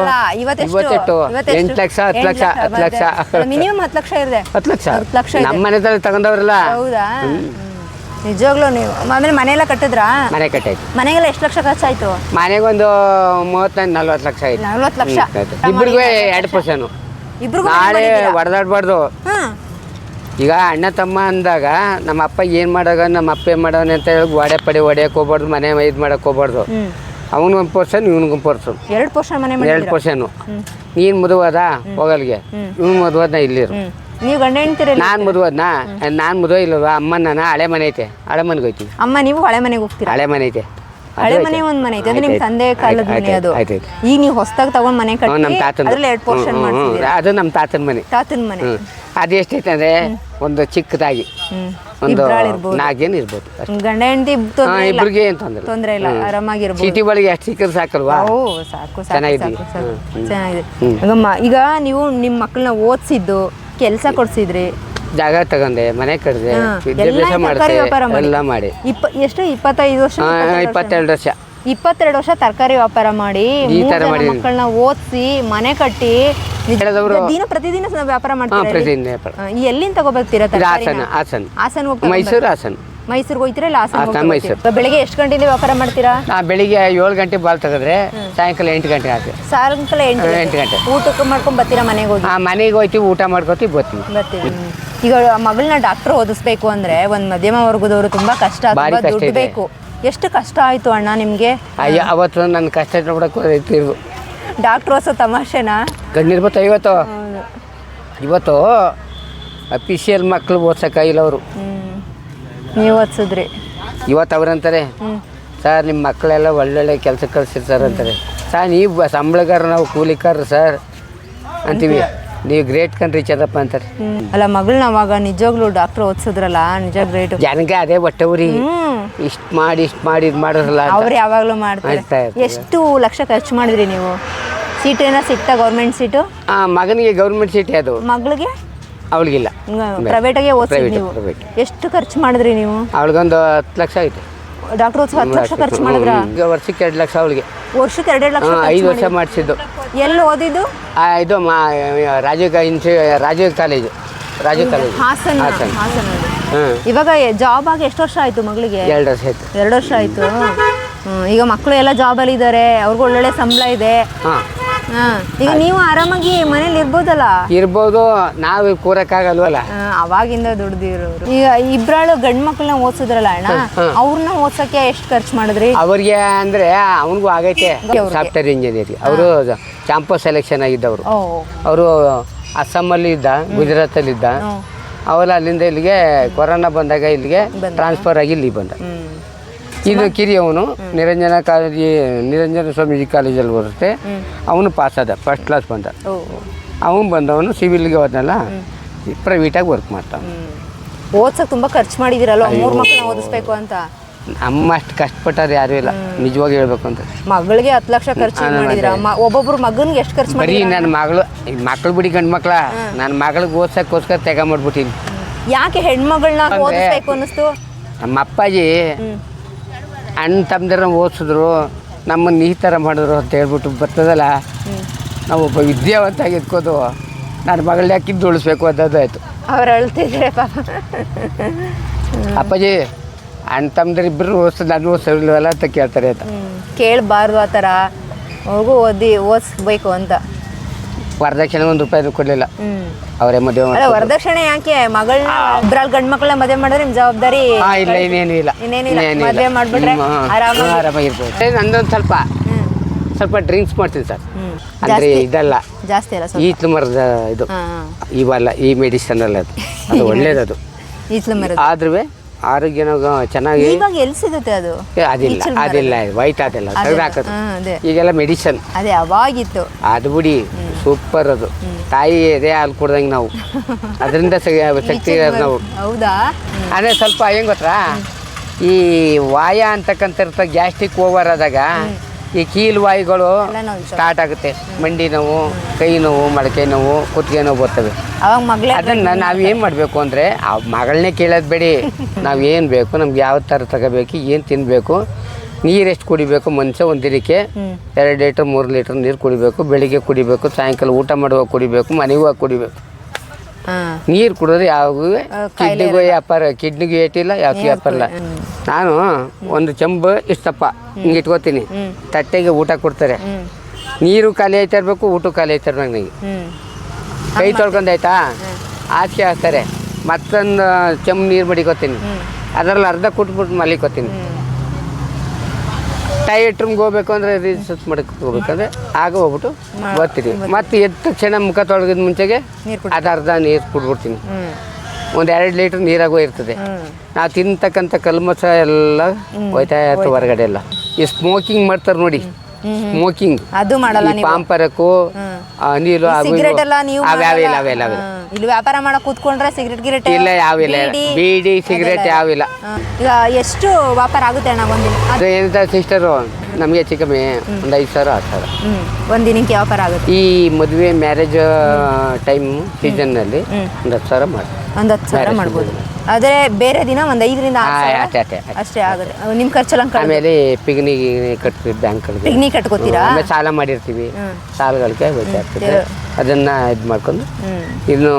ಇವತ್ತೆಷ್ಟು? ಎಂಟು ಲಕ್ಷ, ಹತ್ತು ಲಕ್ಷ, ಹತ್ತು ಲಕ್ಷ. ಮಿನಿಮಮ್ ಹತ್ತು ಲಕ್ಷ ಇದೆ. ಹತ್ತು ಲಕ್ಷ? ಹತ್ತು ಲಕ್ಷ ನಮ್ಮ ಮನೆದಲ್ಲಿ ತಗೊಂಡವ್ರಲ್ಲ? ಹೌದಾ. ನಿಜವಾಗ್ಲೂ ನೀವು. ಆಮೇಲೆ ಮನೆಯೆಲ್ಲ ಕಟ್ಟಿದ್ರಾ? ಮನೆ ಕಟ್ಟಾಯ್ತು. ಮನೆಗೆಲ್ಲ ಎಷ್ಟು ಲಕ್ಷ ಖರ್ಚಾಯ್ತು? ಮನೆಗೊಂದು ಮೂವತ್ತೈದು ನಲ್ವತ್ತು ಲಕ್ಷ ಆಯ್ತು. ನಲ್ವತ್ತು ಲಕ್ಷ. ಇಬ್ರಿಗೂ ಎರಡು ಪರ್ಸೆಂಟ್ ಇಬ್ರಿಗೂ ನಾಳೆ ಹೊಡೆದಾಡ್ಬಾರ್ದು. ಈಗ ಅಣ್ಣ ತಮ್ಮ ಅಂದಾಗ ನಮ್ಮ ಅಪ್ಪ ಏನು ಮಾಡಾಗ ನಮ್ಮ ಅಪ್ಪ ಏನು ಮಾಡೋಣ ಅಂತ ಹೇಳಿ ಒಡೆ ಪಡೆ ಹೊಡೆಯಕ್ಕೆ ಹೋಗ್ಬಾರ್ದು ಮನೆ ಇದು ಮಾಡಕ್ಕೆ ಹೋಗ್ಬಾರ್ದು. ಅವನು ಒಂದು ಪರ್ಸನ್ ಇವನಿಗೊಂದು ಪೋರ್ಷನ್ ಎರಡು ಪೋರ್ಷನ್ ಮನೆ ಎರಡು ಪೋರ್ಷನು ನೀನು ಮದುವಾದ ಹೋಗಲ್ಗೆ? ಇವ್ನು ಮದುವಾದ ಇಲ್ಲಿರು. ನೀವು ಗಂಡ ನಾನು ಮದುವಾದ್ನ? ನಾನು ಮದುವೆ ಇಲ್ಲವ ಅಮ್ಮ ನಾನು ಹಳೆ ಮನೆ ಐತೆ. ಹಳೆ ಮನೆಗೆ ಹೋಯ್ತೀವಿ. ಅಮ್ಮ ನೀವು ಹಳೆ ಮನೆಗೆ ಹೋಗ್ತೀರಾ? ಹಳೆ ಮನೆ ಐತೆ. ಹಳೆ ಮನೆ ಒಂದ್ ಮನೆ ಐತೆ. ಅಂದ್ರೆ ನಿಮ್ ತಂದೆ ಕಾಲದ ಮನೆ ಅದು. ಈಗ ನೀವು ಹೊಸದಾಗಿ ತಗೊಂಡ್ ಮನೆ ಕಟ್ಟಿ ಅದ್ರಲ್ಲಿ ಎರಡು ಪೋರ್ಷನ್ ಮಾಡ್ತೀರಾ ಅದು ನಮ್ಮ ತಾತನ ಮನೆ. ತಾತನ ಮನೆ. ಹ್ಞೂ ಅದು ಎಷ್ಟೈತೆ ಅಂದರೆ ಒಂದು ಚಿಕ್ಕದಾಗಿ. ಒಂದು ನಾಗೇನು ಇರ್ಬೋದು. ಗಂಡ ಹೆಂಡತಿ ಇಬ್ರಿಗೆ ಏನು ತೊಂದರೆ ತೊಂದ್ರೆ ಇಲ್ಲ ಆರಾಮಾಗಿರ್ಬೋದು. ಸಿಟಿ ಒಳಗೆ ಎಷ್ಟು ಸಿಕ್ಕರು ಸಾಕಲ್ವಾ? ಓ ಸಾಕು ಚೆನ್ನಾಗಿದೆ. ಚೆನ್ನಾಗಿದೆ. ಈಗ ನೀವು ನಿಮ್ಮ ಮಕ್ಕಳನ್ನ ಓದಿಸಿದ್ದು ಕೆಲಸ ಕೊಡ್ಸಿದ್ರಿ? ಜಾಗ ತಗೊಂಡೆ ಮನೆ ಕಟ್ಟಿದೆ ವಿದ್ಯಾಭ್ಯಾಸ ಮಾಡಿದೆ. ಎಲ್ಲ ಮಾಡಿ. ಇಪ್ಪ ಎಷ್ಟು ಇಪ್ಪತ್ತೈದು ವರ್ಷ ಇಪ್ಪತ್ತೆರಡು ವರ್ಷ? ಇಪ್ಪತ್ತೆರಡು ವರ್ಷ ತರಕಾರಿ ವ್ಯಾಪಾರ ಮಾಡಿ ಈ ಮೂರ್ ತರ ಜನ ಮಾಡಿದೀನಿ. ಮಕ್ಕಳನ್ನ ಓದಿಸಿ ಮನೆ ಕಟ್ಟಿ ನಿಜ- ದಿನ ಪ್ರತಿದಿನ ಸ- ವ್ಯಾಪಾರ ಮಾಡ್ತೀವಿ ಮಾಡ್ತೀರಾ ಇಲ್ಲಿ? ಪ್ರತಿದಿನ ವ್ಯಾಪಾರ. ಈ ಎಲ್ಲಿಂದ ತಗೋಬರ್ತೀರಾ ಇದು ತರಕಾರಿನ? ಹಾಸನ ಹಾಸನ. ಹಾಸನ್ ಹೋಗ್ತಾ ಮೈಸೂರು ಹಾಸನ. ಮೈಸೂರಿಗೆ ಹೋಗ್ತೀರಾ ಇಲ್ಲ ಹಾಸನ ಹಾಸನ, ಮೈಸೂರು. ಬೆಳಿಗ್ಗೆ ಎಷ್ಟು ಗಂಟೆಯಿಂದ ವ್ಯಾಪಾರ ಮಾಡ್ತೀರಾ? ನಾ ಬೆಳಿಗ್ಗೆ ಏಳು ಗಂಟೆ ಬಾಲ್ ತಗದ್ರೆ ಸಾಯಂಕಾಲ ಎಂಟು ಗಂಟೆ ಆಗ್ತದೆ ಸಾಯಂಕಾಲ ಎಂಟು ಗಂಟೆ. ಊಟಕ್ಕೆ ಮಾಡ್ಕೊಂಡ್ ಬರ್ತೀರಾ ಮನೆಗೆ ಹೋಗಿ? ಆ ಮನೆಗೆ ಹೋಯ್ತೀವಿ ಊಟ ಮಾಡ್ಕೋತೀವಿ ಬರ್ತೀವಿ. ಬರ್ತೀವಿ. ಈಗ ಮಗಳನ್ನ ಡಾಕ್ಟರ್ ಓದಿಸ್ಬೇಕು ಅಂದ್ರೆ ಒಂದ್ ಮಧ್ಯಮ ವರ್ಗದವರು ತುಂಬಾ ಕಷ್ಟ ಭಾರಿ ತುಂಬಾ ಕಷ್ಟ ದುಡ್ಡು ಇದೆ. ಬೇಕು. ಎಷ್ಟು ಕಷ್ಟ ಆಯಿತು ಅಣ್ಣ ನಿಮಗೆ? ಅಯ್ಯ ಅವತ್ತು ನನ್ನ ಕಷ್ಟ ನೋಡಕ್ಕೆ ಡಾಕ್ಟರ್ ಹೊಸ ತಮಾಷೆನಾ? ಕಣ್ಣೀರು ಬತ್ತ ಇವತ್ತು ಇವತ್ತು ಅಫಿಷಿಯಲ್ ಮಕ್ಕಳು ಓದ್ಸೋಕ್ಕಾಗಿಲ್ಲ ಅವರು. ನೀವು ಓದಿಸಿದ್ರಿ? ಇವತ್ತು ಅವ್ರಂತಾರೆ ಸರ್ ನಿಮ್ಮ ಮಕ್ಕಳೆಲ್ಲ ಒಳ್ಳೊಳ್ಳೆ ಕೆಲಸ ಕಳ್ಸಿರ್ತಾರೆ ಅಂತಾರೆ. ಸರ್ ನೀವು ಸಂಬಳಗಾರ ನಾವು ಕೂಲಿಕಾರರು ಸರ್. ಅಂತೀವಿ. ನೀವು ಗ್ರೇಟ್ ಕಣ್ರಿ ಚಂದ್ರಪ್ಪ ಅಂತಾರೆ. ಅಲ್ಲ ಮಗಳನ್ನ ಅವಾಗ ನಿಜವಾಗ್ಲೂ ಡಾಕ್ಟರ್ ಓದ್ಸಿದ್ರಲ್ಲ ನಿಜ ಗ್ರೇಟ್ ಜನಗೆ ಅದೇ ಬಟ್ಟವ್ರಿ ಇಷ್ಟು ಮಾಡಿ ಇಷ್ಟು ಮಾಡಿ ಇದು ಮಾಡಿದ್ರಲ್ಲ. ಅವ್ರು ಯಾವಾಗಲೂ ಮಾಡ್ತಾರೆ. ಎಷ್ಟು ಲಕ್ಷ ಖರ್ಚು ಮಾಡಿದ್ರಿ ನೀವು? ಸೀಟ್ ಏನೋ ಸಿಕ್ತಾ ಗೌರ್ಮೆಂಟ್ ಸೀಟು ಆ ಮಗನಿಗೆ ಗೌರ್ಮೆಂಟ್ ಸೀಟ್ ಅದು ಮಗಳಿಗೆ? ಅವಳಿಗಿಲ್ಲ. ಪ್ರೈವೇಟಾಗೆ Private, ನೀವು. ಎಷ್ಟು ಖರ್ಚು ಮಾಡಿದ್ರಿ ನೀವು? ಅವಳಿಗೊಂದು ಹತ್ತು ಲಕ್ಷ ಆಯಿತು. ಡಾಕ್ಟರ್ ಹತ್ತು ಲಕ್ಷ ಖರ್ಚು ಮಾಡಿದ್ರ? ಈಗ ವರ್ಷಕ್ಕೆ ಎರಡು ಲಕ್ಷ ಅವಳಿಗೆ. ವರ್ಷಕ್ಕೆ ಎರಡೆರಡು ಲಕ್ಷ ಹಾಂ ಐದು ವರ್ಷ. ಮಾಡಿಸಿದ್ದು. ಎಲ್ಲಿ ಓದಿದ್ದು? ಆ, ಇದು ಮಾ ರಾಜೀವ್ ಇನ್ಸ್ಟಿ ರಾಜೀವ್ ಕಾಲೇಜು. ರಾಜೀವ್ ಕಾಲೇಜು. ಹಾಸನ ಹಾಸನ. ಹಾಸನಲ್ಲಿ ಇವಾಗ ಜಾಬ್ ಆಗಿ ಎಷ್ಟು ವರ್ಷ ಆಯ್ತು ಮಗಳಿಗೆ? ಎರಡು ವರ್ಷ ಆಯ್ತು. ಎರಡು ವರ್ಷ ಆಯಿತು. ಈಗ ಮಕ್ಕಳು ಎಲ್ಲ ಜಾಬಲ್ಲಿ ಇದ್ದಾರೆ ಅವ್ರಿಗೂ ಒಳ್ಳೊಳ್ಳೆ ಸಂಬಳ ಇದೆ. ಹಾ. ಈಗ ನೀವು ಆರಾಮಾಗಿ ಮನೇಲಿ ಇರ್ಬೋದಲ್ಲ? ಇರ್ಬೋದು ನಾವು ಕೂರಕ್ಕಾಗಲ್ವಲ್ಲ? ಆ, ಅವಾಗಿಂದ ದುಡ್ದಿರೋರು. ಈಗ ಇಬ್ರಾಳು ಗಂಡ್ ಮಕ್ಳನ್ನ ಓದ್ಸಿದ್ರಲ್ಲ ಅಣ್ಣ ಅವ್ರನ್ನ ಓದ್ಸಕ್ಕೆ ಎಷ್ಟು ಖರ್ಚು ಮಾಡಿದ್ರಿ? ಅವ್ರಿಗೆ ಅಂದ್ರೆ ಅವನಿಗೂ ಆಗೈತೆ ಅವ್ರಿಗೆ. Software engineer. ಅವರು ಕ್ಯಾಂಪಸ್ ಸೆಲೆಕ್ಷನ್ ಆಗಿದ್ದವರು. ಓ. ಅವರು ಅಸ್ಸಾಮಲ್ಲಿ ಇದ್ದ ಗುಜರಾತಲ್ಲಿ ಇದ್ದ. ಹ್ಮ್. ಅವೆಲ್ಲ ಅಲ್ಲಿಂದ ಇಲ್ಲಿಗೆ ಕೊರೋನಾ ಬಂದಾಗ ಇಲ್ಲಿಗೆ ಟ್ರಾನ್ಸ್ಫರ್ ಆಗಿ ಇಲ್ಲಿ ಬಂದ. ಹ್ಮ್. ಇದು ಕಿರಿಯವನು ನಿರಂಜನ ಕಾಲೇಜಿ ನಿರಂಜನ ಸ್ವಾಮೀಜಿ ಕಾಲೇಜಲ್ಲಿ ಬರುತ್ತೆ ಅವನು ಪಾಸ್ ಆದ ಫಸ್ಟ್ ಕ್ಲಾಸ್ ಬಂದ. ಅವನು ಬಂದವನು ಸಿವಿಲ್ಗೆ ಹೋದ್ನಲ್ಲ ಪ್ರೈವೇಟಾಗಿ ವರ್ಕ್ ಮಾಡ್ತಾನೆ ಓದ್ಸಕ್ಕೆ ತುಂಬ ಖರ್ಚು ಮಾಡಿದಿರಲ್ಲ ಮೂರು ಮಕ್ಕಳನ್ನ ಓದಿಸ್ಬೇಕು ಅಂತ? ನಮ್ಮ ಅಷ್ಟು ಕಷ್ಟಪಟ್ಟಾರೆ ಯಾರು ಇಲ್ಲ. ನಿಜವಾಗಿ ಹೇಳ್ಬೇಕು ಅಂತ. ಮಗಳಿಗೆ ಹತ್ತು ಲಕ್ಷ ಖರ್ಚು ಮಾಡಿದ್ರ? ಒಬ್ಬೊಬ್ರು ಮಗನ್ಗೆ ಎಷ್ಟು ಖರ್ಚು ಬರೀ ಮಾಡಿ ನನ್ನ ಮಗಳು ಮಕ್ಳು ಬಿಡಿ ಗಂಡು ಮಕ್ಳ. ನನ್ನ ಮಗಳಿಗೆ ಓದ್ಸಕ್ಕೋಸ್ಕರ ತೆಗ ಮಾಡ್ಬಿಟ್ಟಿನಿ ಯಾಕೆ ಹೆಣ್ಮಗಳನ್ನ ಓದಿಸ್ಬೇಕು ಅನ್ನಿಸ್ತು? ನಮ್ಮ ಅಪ್ಪಾಜಿ ಅಣ್ಣ ತಮ್ಮದಿರನ್ನ ಓದಿಸಿದ್ರು ನಮ್ಮನ್ನು ಈ ಥರ ಮಾಡಿದ್ರು ಅಂತ ಹೇಳ್ಬಿಟ್ಟು ಬರ್ತದಲ್ಲ? ನಾವು ಒಬ್ಬ ವಿದ್ಯಾವಂತ ಆಗಿದ್ಕೋದು ನನ್ನ ಮಗಳನ್ನ ಯಾಕಿದ್ದು ಉಳಿಸ್ಬೇಕು ಅಂತದ್ದು ಆಯಿತು. ಅವ್ರು ಅಳ್ತಿದ್ರೆ ಪಾಪ. ಅಪ್ಪಾಜಿ ಅಣ್ಣ ತಮ್ಮದಿರು ಇಬ್ಬರು ಓದಿಸ್ ನಾನು ಓದಿಸಿಲ್ವಲ್ಲ ಅಂತ ಕೇಳ್ತಾರೆ ಅಂತ. ಕೇಳಬಾರ್ದು ಆ ಥರ. ಅವ್ರಿಗೂ ಓದಿ ಓದಿಸ್ಬೇಕು ಅಂತ. ವರದಕ್ಷಿಣೆ ಒಂದು ರೂಪಾಯಿ ಕೊಡಲಿಲ್ಲ. ಅವರೇ ಮದುವೆ ಅಲ್ಲ ವರದಕ್ಷಿಣೆ ಯಾಕೆ? ಮಗಳನ್ನ ಇಬ್ರಲ್ಲಿ ಗಂಡ್ ಮಕ್ಕಳನ್ನ ಮದುವೆ ಮಾಡಿದ್ರೆ ನಿಮ್ ಜವಾಬ್ದಾರಿ ಹಾಂ ಇಲ್ಲ ಇನ್ನೇನು ಇಲ್ಲ. ಇನ್ನೇನಿಲ್ಲ. ಇನ್ನೇನಿಲ್ಲ. ಮದುವೆ ಮಾಡ್ಬಿಟ್ರೆ ಹ್ಮ್, ಹಾ. ಆರಾಮಾಗಿ- ಆರಾಮಾಗಿರ್ಬೋದು. ಏ, ನಂದೊಂದು ಸ್ವಲ್ಪ ಸ್ವಲ್ಪ ಡ್ರಿಂಕ್ಸ್ ಮಾಡ್ತೀನಿ ಸರ್. ಅಂದ್ರೆ ಇದಲ್ಲ ಜಾಸ್ತಿ ಅಲ್ಲ ಸ್ವಲ್ಪ. ಈತ್ಲು ಮರದ ಇದು. ಹಾ ಇವಲ್ಲ ಈ ಮೆಡಿಸನ್ ಅಲ್ಲ ಅದು. ಅದು ಒಳ್ಳೇದದು ಈಸ್ಲು ಮರದ. ಆದ್ರೂ ಆರೋಗ್ಯನ ಚೆನ್ನಾಗಿ ಇವಾಗ ಎಲ್ಲಿ ಸಿಗುತ್ತೆ ಅದು? ಏ, ಅದಿಲ್ಲ. ಈಚಲು. ಅದಿಲ್ಲ ವೈಟ್ ಅದೆಲ್ಲ ಹಾ, ಅದೇ. ಈಗೆಲ್ಲ ಮೆಡಿಸನ್ ಅದೇ ಅವಾಗಿತ್ತು. ಅದು ಬಿಡಿ. ಸೂಪರ್ ಅದು. ತಾಯಿ ಎದೆ ಹಾಲು ಕುಡ್ದಂಗೆ ನಾವು. ಅದರಿಂದ ಶಕ್ತಿ ಇರೋದು ನಾವು. ಹೌದಾ? ಅದೇ ಸ್ವಲ್ಪ ಹೆಂಗ್ ಗೊತ್ತಾ? ಈ ವಾಯ ಅಂತಕ್ಕಂಥ ಗ್ಯಾಸ್ಟ್ರಿಕ್ ಓವರ್ ಆದಾಗ ಈ ಕೀಲು ವಾಯುಗಳು ಸ್ಟಾರ್ಟ್ ಆಗುತ್ತೆ. ಮಂಡಿ ನೋವು ಕೈ ನೋವು ಮಡಕೆ ನೋವು ಕುತ್ತಿಗೆ ನೋವು ಬರ್ತವೆ. ಅದನ್ನ ನಾವೇನು ಮಾಡಬೇಕು ಅಂದರೆ ಆ ಮಗಳನ್ನೇ ಕೇಳೋದು ಬೇಡಿ. ನಾವು ಏನು ಬೇಕು ನಮ್ಗೆ ಯಾವ ಥರ ತಗೋಬೇಕು ಏನು ತಿನ್ನಬೇಕು ನೀರು ಎಷ್ಟು ಕುಡಿಬೇಕು? ಮನುಷ್ಯ ಒಂದು ದಿನಕ್ಕೆ ಎರಡು ಲೀಟ್ರ್ ಮೂರು ಲೀಟ್ರ್ ನೀರು ಕುಡಿಬೇಕು. ಬೆಳಿಗ್ಗೆ ಕುಡಿಬೇಕು ಸಾಯಂಕಾಲ ಊಟ ಮಾಡುವಾಗ ಕುಡಿಬೇಕು ಮನೆಗೂ ಕುಡಿಬೇಕು. ನೀರು ಕುಡಿದ್ರೆ ಯಾವಾಗೂ ಕಿಡ್ನಿಗೂ ವ್ಯಾಪಾರ ಕಿಡ್ನಿಗೂ ಏಟಿಲ್ಲ ಯಾಕೆ ವ್ಯಾಪಾರ ಇಲ್ಲ. ನಾನು ಒಂದು ಚೆಂಬು ಇಷ್ಟಪ್ಪ ಹಿಂಗೆ ಇಟ್ಕೋತೀನಿ. ತಟ್ಟೆಗೆ ಊಟ ಕೊಡ್ತಾರೆ. ನೀರು ಖಾಲಿ ಆಯ್ತಾ ಇರಬೇಕು ಊಟ ಖಾಲಿ ಆಯ್ತಾ ಇರ್ಬೇಕು ನನಗೆ ಕೈ ತೊಳ್ಕೊಂಡಾಯ್ತಾ? ಹಾಸಿಗೆ ಹಾಕ್ತಾರೆ. ಮತ್ತೊಂದು ಚೆಂಬು ನೀರು ಮಡಿಕೋತೀನಿ. ಅದರಲ್ಲಿ ಅರ್ಧ ಕುಟ್ಬಿಟ್ಟು ಮಲಿಕೋತೀನಿ. ಟೈಟ್ ರೂಮ್ಗೆ ಹೋಗ್ಬೇಕು ಅಂದರೆ ರಿಸರ್ಚ್ ಮಾಡಕ್ಕೆ ಹೋಗ್ಬೇಕಂದ್ರೆ ಆಗ ಹೋಗ್ಬಿಟ್ಟು ಬರ್ತೀನಿ ಮತ್ತೆ ಎದ್ದ ತಕ್ಷಣ ಮುಖ ತೊಳಗಿದ ಮುಂಚೆಗೆ ಅದು ಅರ್ಧ ನೀರು ಕುಡ್ಬಿಡ್ತೀನಿ. ಒಂದು ಎರಡು ಲೀಟ್ರ್ ನೀರಾಗೂ ಇರ್ತದೆ. ನಾ ನಾವು ತಿಂತಕ್ಕಂಥ ಕಲ್ಮಸ ಎಲ್ಲ ಹೋಯ್ತಾ ಇರ್ತದೆ ಹೊರಗಡೆ ಎಲ್ಲ. ಈ ಸ್ಮೋಕಿಂಗ್ ಮಾಡ್ತಾರೆ ನೋಡಿ. ಸ್ಮೋಕಿಂಗ್ ಅದು ಮಾಡಲ್ಲ ನೀವು. ಪಾಂಪರಕ್ಕೂ. ನೀರು ಸಿಗರೇಟ್ ಎಲ್ಲ ನೀವು ಅವೆಲ್ಲ? ಅವೆಲ್ಲ ಇಲ್ಲಿ ವ್ಯಾಪಾರ ಮಾಡಕ್ ಕೂತ್ಕೊಂಡ್ರೆ ಸಿಗರೇಟ್ ಗಿರೇಟ್ ಇಲ್ಲ ಯಾವಿಲ್ಲ ಬೀಡಿ ಸಿಗರೇಟ್ ಯಾವಿಲ್ಲ ಈಗ ಎಷ್ಟು ವ್ಯಾಪಾರ ಆಗುತ್ತೆ ಅಣ್ಣ ಒಂದಿನ? ಅದು ಏನಂತ ಸಿಸ್ಟರು ನಮಗೆ ಹೆಚ್ಚು ಕಮ್ಮಿ ಒಂದು ಐದು ಸಾವಿರ ಹತ್ತು ಸಾವಿರ. ಒಂದು ಒಂದಿನಕ್ಕೆ ವ್ಯಾಪಾರ ಆಗುತ್ತೆ? ಈ ಮದುವೆ ಮ್ಯಾರೇಜ್ ಟೈಮ್ ಸೀಸನ್ನಲ್ಲಿ ಅಲ್ಲಿ ಒಂದು ಹತ್ತು ಸಾವಿರ ಮಾಡಿ ಒಂದ್ ಹತ್ತು ಸಾವಿರ ಮಾಡ್ಬೋದು. ಆದ್ರೆ ಬೇರೆ ದಿನ ಒಂದು ಐದರಿಂದ ಆರು ಆ, ಸಾವಿರ ಅಷ್ಟೇ ಅಷ್ಟೇ ಅಷ್ಟೇ. ಅಷ್ಟೇ ಆಗುತ್ತೆ. ನಿಮ್ ಖರ್ಚೆಲ್ಲ ಕಡಿಮೆ ಆಮೇಲೆ ಪಿಗ್ನಿ ಕಟ್ತೀವಿ ಬ್ಯಾಂಕ್ಗಳಿಗೆ. ಪಿಗ್ನಿ ಕಟ್ಕೋತೀರಾ? ಆಮೇಲೆ ಸಾಲ ಮಾಡಿರ್ತೀವಿ. ಸಾಲಗಳಿಗೆ ಹೋಗ್ತಾ ಇರ್ತದೆ ಅದನ್ನ ಇದು ಮಾಡ್ಕೊಂಡು ಇನ್ನು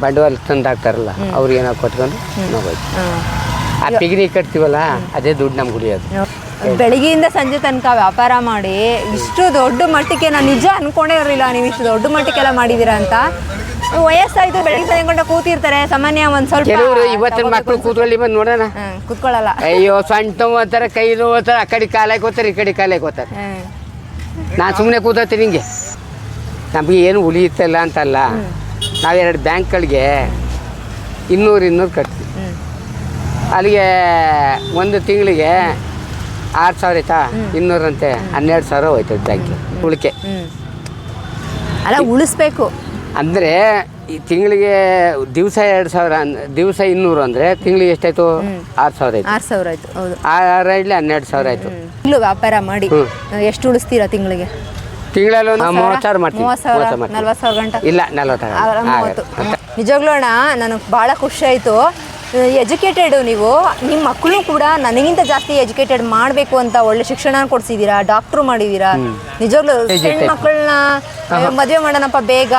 ಬಂಡವಾಳ ತಂದು ಹಾಕ್ತಾರಲ್ಲ ಅವ್ರಿಗೆ ಏನೋ ಕೊಟ್ಕೊಂಡು ನಾವು ಹೋಗ್ತೀವಿ ಹ್ಮ್. ಆ ಪಿಗ್ನಿ ಕಟ್ತೀವಲ್ಲ ಅದೇ ದುಡ್ಡು ನಮ್ಗೆ ಉಳಿಯೋದು. ಬೆಳಿಗ್ಗೆಯಿಂದ ಸಂಜೆ ತನಕ ವ್ಯಾಪಾರ ಮಾಡಿ ಇಷ್ಟು ದೊಡ್ಡ ಮಟ್ಟಕ್ಕೆ ನಾನು ನಿಜ ಅನ್ಕೊಂಡೇ ಇರಲಿಲ್ಲ ನೀವು ಇಷ್ಟು ದೊಡ್ಡ ಮಟ್ಟಕ್ಕೆಲ್ಲ ಮಾಡಿದ್ದೀರಾ ಅಂತ. ವಯಸ್ಸಾಯ್ತು ಬೆಳಗ್ಗೆ ಕೂತಿರ್ತಾರೆ. ಸಾಮಾನ್ಯ ಒಂದ್ ಸ್ವಲ್ಪ ಕೆಲವರು ಇವತ್ತಿನ ಮಕ್ಕಳು ಕೂತ್ಕೊಳ್ಳಿ ಬಂದು ನೋಡೋಣ. ಕೂತ್ಕೊಳ್ಳಲ್ಲ. ಅಯ್ಯೋ ಸಣ್ಣ ಹೋಗ್ತಾರೆ ಕೈ ನೋವು ಅಂತಾರೆ ಆ ಕಡೆ ಕಾಲಾಗಿ ಹೋಗ್ತಾರೆ ಈ ಕಡೆ ಕಾಲಾಗಿ ಹೋಗ್ತಾರೆ. ನಾನು ಸುಮ್ಮನೆ ಕೂತೀನಿ ಹಿಂಗೆ ನಮಗೆ ಏನು ಉಳಿಯುತ್ತಲ್ಲ ಅಂತಲ್ಲ. ನಾವೆರಡು ಬ್ಯಾಂಕ್ಗಳಿಗೆ ಇನ್ನೂರು ಇನ್ನೂರು ಕಟ್ತೀವಿ. ಅಲ್ಲಿಗೆ ಒಂದು ತಿಂಗಳಿಗೆ ಆರು ಸಾವಿರ ಆಯ್ತಾ? ಇನ್ನೂರಂತೆ ಹನ್ನೆರಡು ಸಾವಿರ ಹೋಯ್ತದೆ ಬ್ಯಾಂಕ್ಗೆ. ಉಳಿಕೆ. ಅಲ್ಲ ಉಳಿಸ್ಬೇಕು. ಅಂದರೆ ಈ ತಿಂಗಳಿಗೆ ದಿವಸ ಎರಡು ಸಾವಿರ ದಿವಸ ಇನ್ನೂರು ಅಂದರೆ ತಿಂಗಳಿಗೆ ಎಷ್ಟಾಯ್ತು? ಆರು ಸಾವಿರ ಆಯ್ತು. ಆರು ಸಾವಿರ ಆಯ್ತು ಹೌದು. ಆರು ಇಡ್ಲಿ ಹನ್ನೆರಡು ಸಾವಿರ ಆಯ್ತು. ತಿಂಗಳು ವ್ಯಾಪಾರ ಮಾಡಿ. ಎಷ್ಟು ಉಳಿಸ್ತೀರಾ ತಿಂಗಳಿಗೆ? ತಿಂಗಳಲ್ಲಿ ಒಂದು ಮೂವತ್ತು ಸಾವಿರ? ಮಾಡ್ತೀವಿ. ಮೂವತ್ತು ಸಾವಿರ? ನಲ್ವತ್ತು ಸಾವಿರ ಗಂಟ? ಇಲ್ಲ ನಲ್ವತ್ತು ನಿಜವಾಗ್ಲೂ ಅಣ್ಣ ನನಗೆ ಭಾಳ ಖುಷಿ ಆಯಿತು. ಎಜುಕೇಟೆಡ್ ನೀವು. ನಿಮ್ಮ ಮಕ್ಕಳು ಕೂಡ ನನಗಿಂತ ಜಾಸ್ತಿ ಎಜುಕೇಟೆಡ್ ಮಾಡಬೇಕು ಅಂತ ಒಳ್ಳೆ ಶಿಕ್ಷಣ ಕೊಡ್ಸಿದ್ದೀರಾ ಡಾಕ್ಟ್ರು ಮಾಡಿದ್ದೀರಾ ನಿಜವಾಗ್ಲೂ ಹೆಣ್ಣು ಮಕ್ಕಳನ್ನ ಮದುವೆ ಮಾಡೋಣಪ್ಪ ಬೇಗ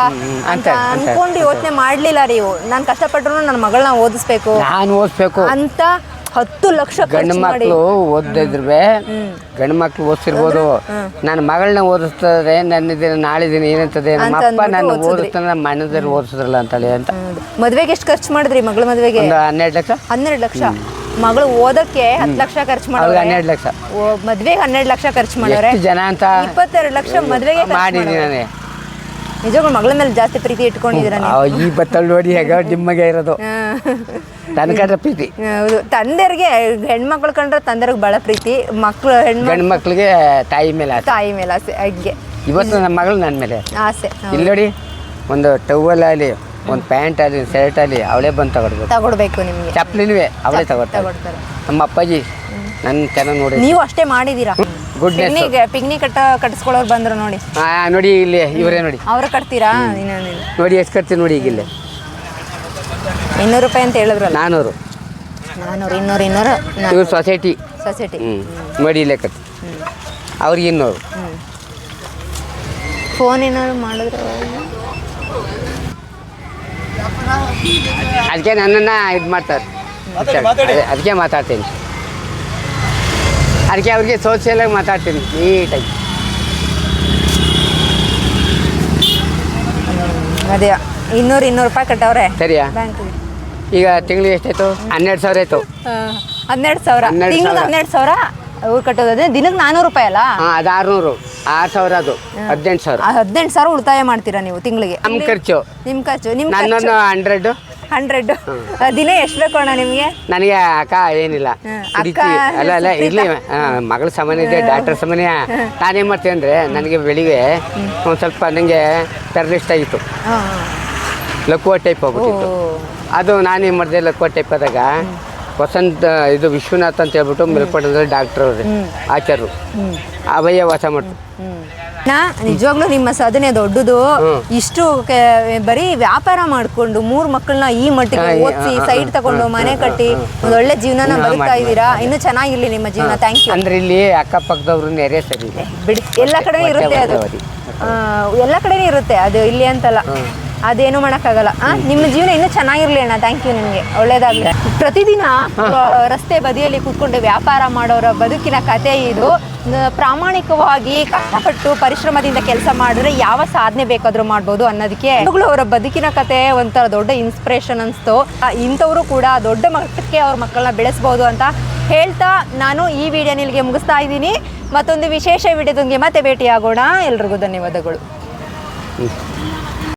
ಅಂತ. ಅನ್ಕೊಂಡು ಯೋಚನೆ ಮಾಡಲಿಲ್ಲ ನೀವು. ನಾನು ಕಷ್ಟಪಟ್ಟರು ನನ್ನ ಮಗಳನ್ನ ಓದಿಸ್ಬೇಕು. ನಾನು ಓದಿಸ್ಬೇಕು. ಅಂತ ಹತ್ತು ಲಕ್ಷ ಗಂಡು ಮಕ್ಕಳು ಓದಿದ್ರೆ ಗಂಡು ಮಕ್ಕಳು ಓದಿಸಿರ್ಬೋದು. ನನ್ನ ಮಗಳನ್ನ ಓದಿಸ್ತದೆ ನನ್ನ ದಿನ ನಾಳೆ ದಿನ ಏನಂತದೆ ನಮ್ಮ ಅಪ್ಪ ಓದ್ಸಿದ್ರಿ. ಓದಿಸ್ತಾನೆ ನಮ್ಮ ಅಣ್ಣದಲ್ಲಿ ಓದಿಸಿದ್ರಲ್ಲ ಅಂತೇಳಿ ಅಂತ. ಮದ್ವೆಗೆ ಎಷ್ಟು ಖರ್ಚು ಮಾಡಿದ್ರಿ ಮಗಳ ಮದ್ವೆಗೆ? ಒಂದು ಹನ್ನೆರಡು ಲಕ್ಷ. ಹನ್ನೆರಡು ಲಕ್ಷ. ಮಗಳು ಓದಕ್ಕೆ ಹತ್ತು ಲಕ್ಷ ಖರ್ಚು ಮಾಡಿ ಮಾಡೋರೆ ಹನ್ನೆರಡು ಲಕ್ಷ. ಮದ್ವೆಗೆ ಹನ್ನೆರಡು ಲಕ್ಷ ಖರ್ಚು ಮಾಡೋರೆ ಜನ ಅಂತ? ಇಪ್ಪತ್ತೆರಡು ಲಕ್ಷ ಮದ್ವೆಗೆ ಮಾಡಿದ್ದೀನಿ. ನಾನೇ. ನಿಜವಾಗ್ಲೂ ಮಗಳ ಮೇಲೆ ಜಾಸ್ತಿ ಪ್ರೀತಿ ಇಟ್ಕೊಂಡಿದ್ದೀರಾ ಈ ಬತ್ತಲ್ ನೋಡಿ ಹೇಗ ನಿಮಗೆ ಇರೋದು. ಹಾ. ತನಕರ ಪ್ರೀತಿ. ಹೌದು. ತಂದೆರಿಗೆ ಹೆಣ್ಮಕ್ಳು ಕಂಡ್ರೆ ತಂದೆರಿಗೆ ಭಾಳ ಪ್ರೀತಿ. ಮಕ್ಳು ಹೆಣ್ಮಕ್ಳು. ಹೆಣ್ಮಕ್ಳಿಗೆ ತಾಯಿ ಮೇಲೆ ಆಸೆ. ತಾಯಿ ಮೇಲೆ ಆಸೆ ಹಾಗೆ ಇವತ್ತು ನಮ್ಮ ಮಗಳು ನನ್ನ ಮೇಲೆ. ಆಸೆ ಇಲ್ಲ ನೋಡಿ ಒಂದು ಟವಲ್ ಆಗಲಿ ಒಂದು ಪ್ಯಾಂಟ್ ಆಗಲಿ ಶರ್ಟ್ ಆಗಲಿ ಅವಳೇ ಬಂದು ತಗೊಡ್ಬೇಕು. ತಗೊಡ್ಬೇಕು ನಿಮಗೆ. ಚಪ್ಪಲಿನೂ ಅವಳೇ ತಗೊಡ್ತಾರೆ. ತಗೊಡ್ತಾರೆ. ನಮ್ಮ ಅಪ್ಪಾಜಿ ನನ್ನ ಚೆನ್ನಾಗಿ ನೋಡಿ. ನೀವು ಅಷ್ಟೇ ಮಾಡಿದ್ದೀರಾ ಗುಡ್ ಪಿಕ್ನಿಕ್ ಪಿಕ್ನಿಕ್ ಕಟ್ಟ ಕಟ್ಟಿಸ್ಕೊಳ್ಳೋರು ಬಂದ್ರು ನೋಡಿ. ಆ, ನೋಡಿ ಇಲ್ಲಿ ಇವರೇ ನೋಡಿ. ಅವ್ರು ಕಟ್ತೀರಾ? ನೋಡಿ ಎಷ್ಟು ಕಟ್ತೀವಿ ನೋಡಿ ಈಗ ಇಲ್ಲಿ. ಇನ್ನೂರು ರೂಪಾಯಿ ಅಂತ ಹೇಳಿದ್ರಲ್ಲ? ನಾನ್ನೂರು ನಾನ್ನೂರು ಇನ್ನೂರು ಇನ್ನೂರು ಇವ್ರು ಸೊಸೈಟಿ. ಸೊಸೈಟಿ. ಹ್ಞೂ ಮಡಿಲೇಕತ್ತು ಅವ್ರಿಗೆ ಇನ್ನೂರು. ಫೋನ್ ಏನಾದ್ರು ಮಾಡಿದ್ರೆ ಅದಕ್ಕೆ ನನ್ನನ್ನು ಇದು ಮಾಡ್ತಾರೆ. ಅದೇ- ಅದಕ್ಕೆ ಮಾತಾಡ್ತೀನಿ. ಅದಕ್ಕೆ ಅವ್ರಿಗೆ ಸೋಷಿಯಲಾಗಿ ಮಾತಾಡ್ತೀನಿ ನೀಟಾಗಿ. ಅದೇ ಇನ್ನೂರು ಇನ್ನೂರು ರೂಪಾಯಿ ಕಟ್ಟವ್ರೆ. ಸರಿಯಾ? ಬ್ಯಾಂಕಿಗೆ. ಈಗ ತಿಂಗಳಿಗೆ ಎಷ್ಟಾಯ್ತು? ಹನ್ನೆರಡು ಸಾವಿರ ಆಯ್ತು. ಹನ್ನೆರಡು ಸಾವಿರ. ಹನ್ನೆರಡು ಸಾವಿರ. ಹನ್ನೆರಡು ಸಾವಿರ ಅವ್ರು ಕಟ್ಟೋದು ದಿನಕ್ಕೆ ನಾನ್ನೂರು ರೂಪಾಯಿ ಅಲ್ಲ? ಹಾಂ ಅದು ಆರುನೂರು. ಆರು ಸಾವಿರ ಅದು. ಹದಿನೆಂಟು ಸಾವಿರ. ಹದಿನೆಂಟು ಸಾವಿರ ಉಳಿತಾಯ ಮಾಡ್ತೀರಾ ನೀವು ತಿಂಗಳಿಗೆ? ನಿಮ್ಮ ಖರ್ಚು. ನಿಮ್ಮ ಖರ್ಚು ನಿಮ್ಮ ನನ್ನೊಂದು ಹಂಡ್ರೆಡ್ ಹಂಡ್ರೆಡ್ ದಿನ ಎಷ್ಟು ಬೇಕು ಅಣ್ಣ ನಿಮಗೆ? ನನಗೆ ಅಕ್ಕ ಏನಿಲ್ಲ. ಹ್ಮ್. ಕುಡಿತಿ ಅಕ್ಕ ಅಲ್ಲ ಅಲ್ಲ ಇರಲಿ ಮಗಳ ಸಾಮಾನ್ಯ ಇದೆ ಡಾಕ್ಟರ್ ಸಾಮಾನ್ಯ ನಾನೇನು ಮಾಡ್ತೀನಿ ಅಂದರೆ ನನಗೆ ಬೆಳಿಗ್ಗೆ ಒಂದು ಸ್ವಲ್ಪ ನನಗೆ ಟೆರರಿಸ್ಟ್ ಆಗಿತ್ತು. ಲಕ್ಕುವ ಟೈಪ್ ಹೋಗ್ಬಿಟ್ಟಿತ್ತು ಅದು ನಾನೇನು ಮಾಡಿದೆ ಇಲ್ಲ ಕೋಟೆ ಪದಾಗ ವಸಂತ ಇದು ವಿಶ್ವನಾಥ್ ಅಂತ ಹೇಳ್ಬಿಟ್ಟು ಮೇಲ್ಪಟ್ಟದಲ್ಲಿ ಡಾಕ್ಟರ್ ಅವ್ರಿ ಆಚಾರ್ಯರು. ಅವಯ್ಯ ವಾಸ ಮಾಡ್ತು ನಿಜವಾಗ್ಲೂ ನಿಮ್ಮ ಸಾಧನೆ ದೊಡ್ಡದು. ಇಷ್ಟು ಬರೀ ವ್ಯಾಪಾರ ಮಾಡ್ಕೊಂಡು ಮೂರ್ ಮಕ್ಕಳನ್ನ ಈ ಮಟ್ಟಿಗೆ ಓದಿಸಿ ಸೈಡ್ ತಗೊಂಡು ಮನೆ ಕಟ್ಟಿ ಒಂದೊಳ್ಳೆ ಜೀವನನ ಹಾ, ಬದುಕ್ತಾ ಇದ್ದೀರಾ? ಇನ್ನು ಚೆನ್ನಾಗಿರ್ಲಿ ನಿಮ್ಮ ಜೀವನ. ಥ್ಯಾಂಕ್ ಯು ಅಂದ್ರೆ ಇಲ್ಲಿ ಅಕ್ಕಪಕ್ಕದವ್ರು ನೆರೆ ಸರಿ ಬಿಡಿ ಎಲ್ಲ ಕಡೆ ಇರುತ್ತೆ ಅದು. ಎಲ್ಲ ಕಡೆನೂ ಇರುತ್ತೆ. ಅದು ಇಲ್ಲಿ ಅಂತಲ್ಲ. ಅದೇನು ಮಾಡೋಕ್ಕಾಗಲ್ಲ. ನಿಮ್ಮ ಜೀವನ ಇನ್ನೂ ಚೆನ್ನಾಗಿರ್ಲಿ ಅಣ್ಣ. ಥ್ಯಾಂಕ್ ಯು ನಿಮಗೆ. ಒಳ್ಳೇದಾಗಲಿ. ಪ್ರತಿದಿನ ರಸ್ತೆ ಬದಿಯಲ್ಲಿ ಕೂತ್ಕೊಂಡು ವ್ಯಾಪಾರ ಮಾಡೋರ ಬದುಕಿನ ಕತೆ ಇದು. ಪ್ರಾಮಾಣಿಕವಾಗಿ ಕಷ್ಟಪಟ್ಟು ಪರಿಶ್ರಮದಿಂದ ಕೆಲಸ ಮಾಡಿದ್ರೆ ಯಾವ ಸಾಧನೆ ಬೇಕಾದರೂ ಮಾಡ್ಬೋದು ಅನ್ನೋದಕ್ಕೆ. ಅವರ ಬದುಕಿನ ಕತೆ ಒಂಥರ ದೊಡ್ಡ ಇನ್ಸ್ಪಿರೇಷನ್ ಅನಿಸ್ತು. ಇಂಥವರು ಕೂಡ ದೊಡ್ಡ ಮಟ್ಟಕ್ಕೆ ಅವ್ರ ಮಕ್ಕಳನ್ನ ಬೆಳೆಸ್ಬೋದು ಅಂತ ಹೇಳ್ತಾ ನಾನು ಈ ವಿಡಿಯೋ ನಿಲ್ಗೆ ಮುಗಿಸ್ತಾ ಇದ್ದೀನಿ. ಮತ್ತೊಂದು ವಿಶೇಷ ವಿಡಿಯೋದೊಂದಿಗೆ ಮತ್ತೆ ಭೇಟಿಯಾಗೋಣ. ಎಲ್ರಿಗೂ ಧನ್ಯವಾದಗಳು.